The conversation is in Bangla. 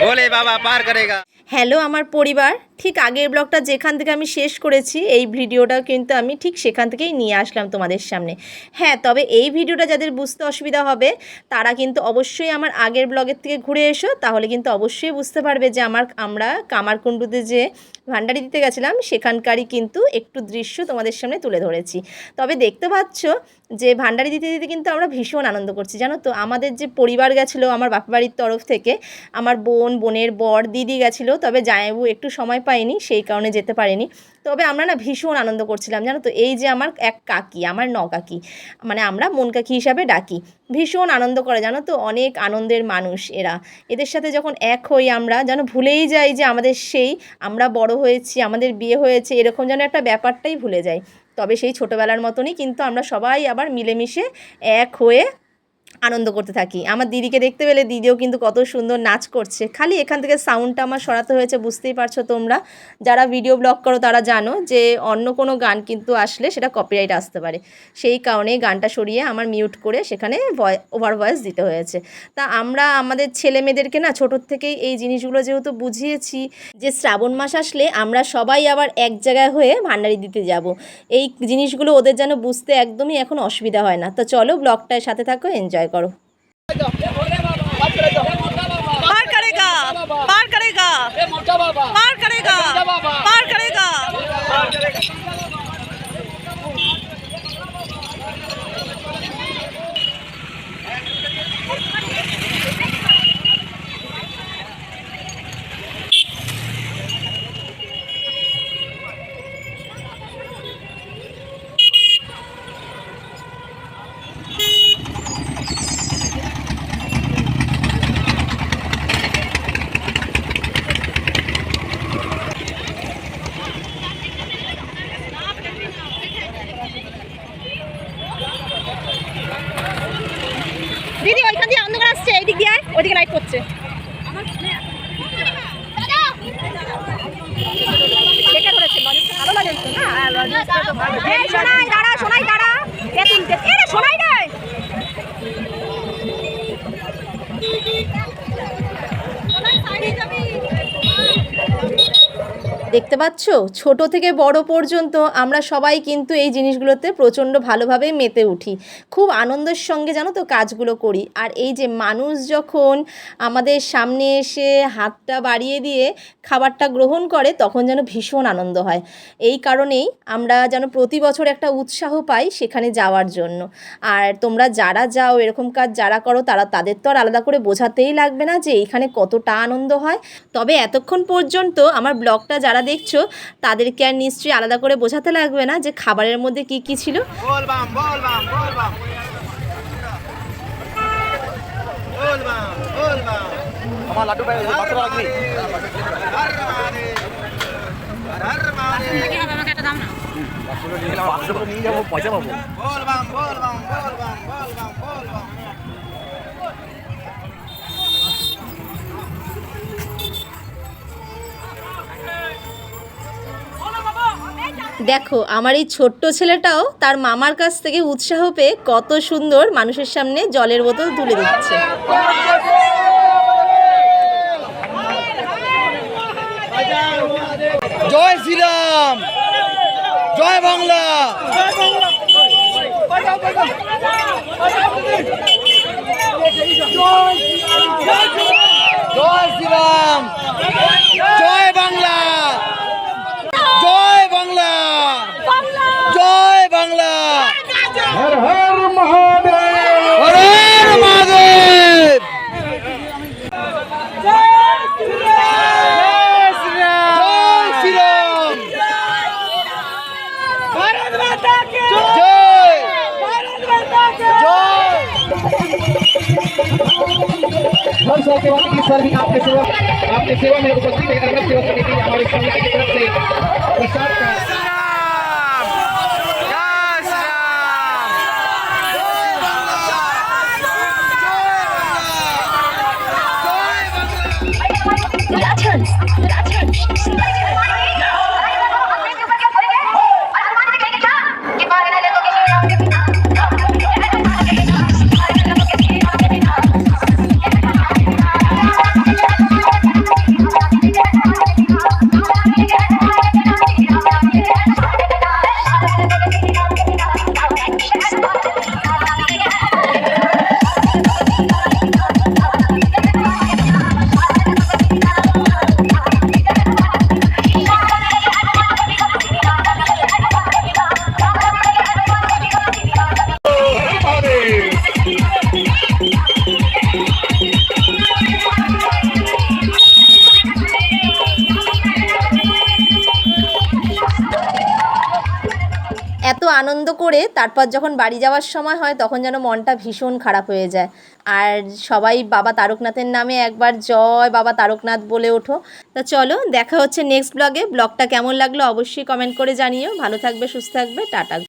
বলে বাবা পার করেগা। হ্যালো আমার পরিবার। ঠিক আগের ব্লগটা যেখান থেকে আমি শেষ করেছি, এই ভিডিওটাও কিন্তু আমি ঠিক সেখান থেকেই নিয়ে আসলাম তোমাদের সামনে। হ্যাঁ তবে এই ভিডিওটা যাদের বুঝতে অসুবিধা হবে, তারা কিন্তু অবশ্যই আমার আগের ব্লগের থেকে ঘুরে এসো, তাহলে কিন্তু অবশ্যই বুঝতে পারবে যে আমার, আমরা কামারকুণ্ডুতে যে ভান্ডারি দিতে গেছিলাম, সেখানকারই কিন্তু একটু দৃশ্য তোমাদের সামনে তুলে ধরেছি। তবে দেখতে পাচ্ছ যে ভান্ডারি দিতে দিতে কিন্তু আমরা ভীষণ আনন্দ করছি, জানো তো? আমাদের যে পরিবার গেছিল আমার বাপা বাড়ির তরফ থেকে, আমার বোন, বোনের বর, দিদি গেছিল, তবে জামাইবু একটু সময় পায়নি সেই কারণে যেতে পারেনি। তবে আমরা না ভীষণ আনন্দ করছিলাম, জানো তো? এই যে আমার এক কাকি, আমার ন কাকি মানে আমরা মন কাকি হিসাবে ডাকি। ভীষণ আনন্দ করে, জানো তো? অনেক আনন্দের মানুষ এরা। এদের সাথে যখন এক হই আমরা, যেন ভুলেই যাই যে আমাদের সেই, আমরা বড় হয়েছি, আমাদের বিয়ে হয়েছে, এরকম যেন একটা ব্যাপারটাই ভুলে যাই। তবে সেই ছোটোবেলার মতনই কিন্তু আমরা সবাই আবার মিলেমিশে এক হয়ে আনন্দ করতে থাকি। আমার দিদিকে দেখতে পেলে দিদিও কিন্তু কত সুন্দর নাচ করছে। খালি এখান থেকে সাউন্ডটা আমার সরাতে হয়েছে, বুঝতেই পারছ তোমরা। যারা ভিডিও ব্লগ করো তারা জানো যে অন্য কোনো গান কিন্তু আসলে সেটা কপিরাইট আসতে পারে। সেই কারণেই গানটা সরিয়ে আমার মিউট করে সেখানে ওভার ভয়েস দিতে হয়েছে। তা আমরা আমাদের ছেলে মেয়েদেরকে না ছোটোর থেকেই এই জিনিসগুলো যেহেতু বুঝিয়েছি যে শ্রাবণ মাস আসলে আমরা সবাই আবার এক জায়গায় হয়ে ভান্ডারি দিতে যাব। এই জিনিসগুলো ওদের যেন বুঝতে একদমই এখন অসুবিধা হয় না। তো চলো ব্লগটার সাথে থাকো এনজয় করো पार करेगा। पार करेगा। पार करेगा। पार দিদি ওইখান দিয়ে অন্ধকার আসছে এই দিক দিয়ে ওইদিকে লাইট করছে ভালো লাগে না? হ্যাঁ, সোনাই, দাঁড়া, সোনাই, দাঁড়া। সোনাই রে। দেখতে পাচ্ছ? ছোট থেকে বড় পর্যন্ত আমরা সবাই কিন্তু এই জিনিসগুলোতে প্রচণ্ড ভালোভাবে মেতে উঠি। খুব আনন্দের সঙ্গে জানো তো কাজগুলো করি। আর এই যে মানুষ যখন আমাদের সামনে এসে হাতটা বাড়িয়ে দিয়ে খাবারটা গ্রহণ করে, তখন যেন ভীষণ আনন্দ হয়। এই কারণেই আমরা যেন প্রতি বছর একটা উৎসাহ পাই সেখানে যাওয়ার জন্য। আর তোমরা যারা যাও এরকম কাজ যারা করো, তারা তাদের তো আর আলাদা করে বোঝাতেই লাগবে না যে এইখানে কতটা আনন্দ হয়। তবে এতক্ষণ পর্যন্ত আমার ব্লগটা যারা দেখছ তাদেরকে আর নিশ্চয়ই আলাদা করে বোঝাতে লাগবে না যে খাবারের মধ্যে কি কি ছিল। দেখো, আমার এই ছোট্ট ছেলেটাও তার মামার কাছ থেকে উৎসাহ পেয়ে কত সুন্দর মানুষের সামনে জলের বোতল তুলে দিচ্ছে। জয় শ্রীরাম। জয় বাংলা। জয় শ্রীরাম। साल के इस भी आपके सेवा आपके सेवा में उपस्थित है। अगर सेवा समिति हमारे समिति की तरफ़ से प्रसाद का you. আনন্দ করে তারপর যখন বাড়ি যাওয়ার সময় হয়, তখন যেন মনটা ভীষণ খারাপ হয়ে যায়। আর সবাই বাবা তারকনাথের নামে একবার জয় বাবা তারকনাথ বলে ওঠো। তা চলো, দেখা হচ্ছে নেক্সট ব্লগে ব্লগটা কেমন লাগল অবশ্যই কমেন্ট করে জানিও। ভালো থাকবে, সুস্থ থাকবে। টাটা।